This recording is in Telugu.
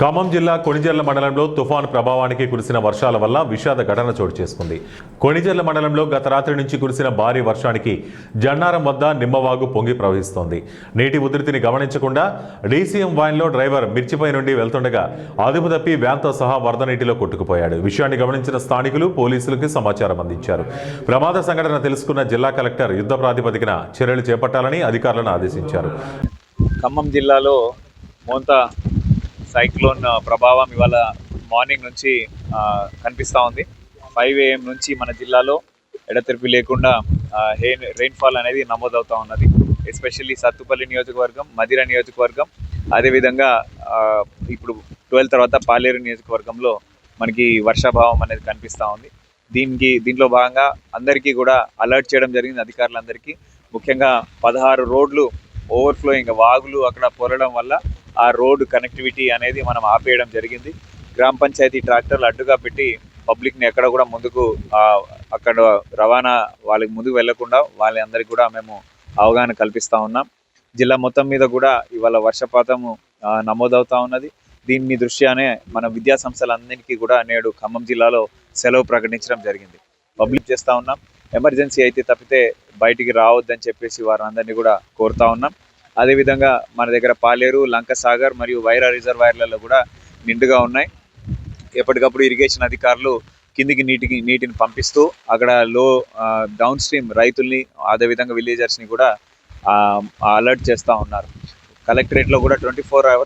ఖమ్మం జిల్లా కొణిజర్ల మండలంలో తుఫాన్ ప్రభావానికి కురిసిన వర్షాల వల్ల విషాద ఘటన చోటు చేసుకుంది. కొణిజర్ల మండలంలో గత రాత్రి నుంచి కురిసిన భారీ వర్షానికి జన్నారం వద్ద నిమ్మవాగు పొంగి ప్రవహిస్తోంది. నీటి ఉధృతిని గమనించకుండా డీసీఎం వ్యాన్లో డ్రైవర్ మిర్చిపై నుండి వెళ్తుండగా అదుపు తప్పి వ్యాన్తో సహా వరద నీటిలో కొట్టుకుపోయాడు. విషయాన్ని గమనించిన స్థానికులు పోలీసులకు సమాచారం అందించారు. ప్రమాద సంఘటన తెలుసుకున్న జిల్లా కలెక్టర్ యుద్ధ ప్రాతిపదికన చర్యలు చేపట్టాలని అధికారులను ఆదేశించారు. ఖమ్మం జిల్లాలో మోంత సైక్లోన్ ప్రభావం ఇవాళ మార్నింగ్ నుంచి కనిపిస్తూ ఉంది. ఫైవ్ ఏఎం నుంచి మన జిల్లాలో ఎడతెరిపి లేకుండా హెయిన్ రెయిన్ఫాల్ అనేది నమోదవుతూ ఉన్నది. ఎస్పెషల్లీ సత్తుపల్లి నియోజకవర్గం మదిర నియోజకవర్గం అదేవిధంగా ఇప్పుడు ట్వెల్వ్ తర్వాత పాలేరు నియోజకవర్గంలో మనకి వర్షాభావం అనేది కనిపిస్తూ ఉంది. దీనికి దీంట్లో భాగంగా అందరికీ కూడా అలర్ట్ చేయడం జరిగింది అధికారులందరికీ. ముఖ్యంగా పదహారు రోడ్లు ఓవర్ఫ్లోయింగ్ వాగులు అక్కడ పొరడం వల్ల ఆ రోడ్డు కనెక్టివిటీ అనేది మనం ఆపేయడం జరిగింది. గ్రామ పంచాయతీ ట్రాక్టర్లు అడ్డుగా పెట్టి పబ్లిక్ని ఎక్కడ కూడా ముందుకు అక్కడ రవాణా వాళ్ళకి ముందుకు వెళ్ళకుండా వాళ్ళందరికీ కూడా మేము అవగాహన కల్పిస్తూ ఉన్నాం. జిల్లా మొత్తం మీద కూడా ఇవాళ వర్షపాతము నమోదవుతూ నమోదవుతా ఉన్నది. దీని దృష్ట్యానే మన విద్యా సంస్థలందరికీ కూడా నేడు ఖమ్మం జిల్లాలో సెలవు ప్రకటించడం జరిగింది. పబ్లిక్ చేస్తూ ఉన్నాం. ఎమర్జెన్సీ అయితే తప్పితే బయటికి రావద్దని చెప్పేసి వారందరినీ కూడా కోరుతా ఉన్నాం. అదేవిధంగా మన దగ్గర పాలేరు లంకసాగర్ మరియు వైరా రిజర్వాయర్లలో కూడా నిండుగా ఉన్నాయి. ఎప్పటికప్పుడు ఇరిగేషన్ అధికారులు కిందికి నీటికి నీటిని పంపిస్తూ అక్కడ లో డౌన్ స్ట్రీమ్ రైతుల్ని అదేవిధంగా విలేజర్స్ని కూడా అలర్ట్ చేస్తూ ఉన్నారు. కలెక్టరేట్లో కూడా ట్వంటీ ఫోర్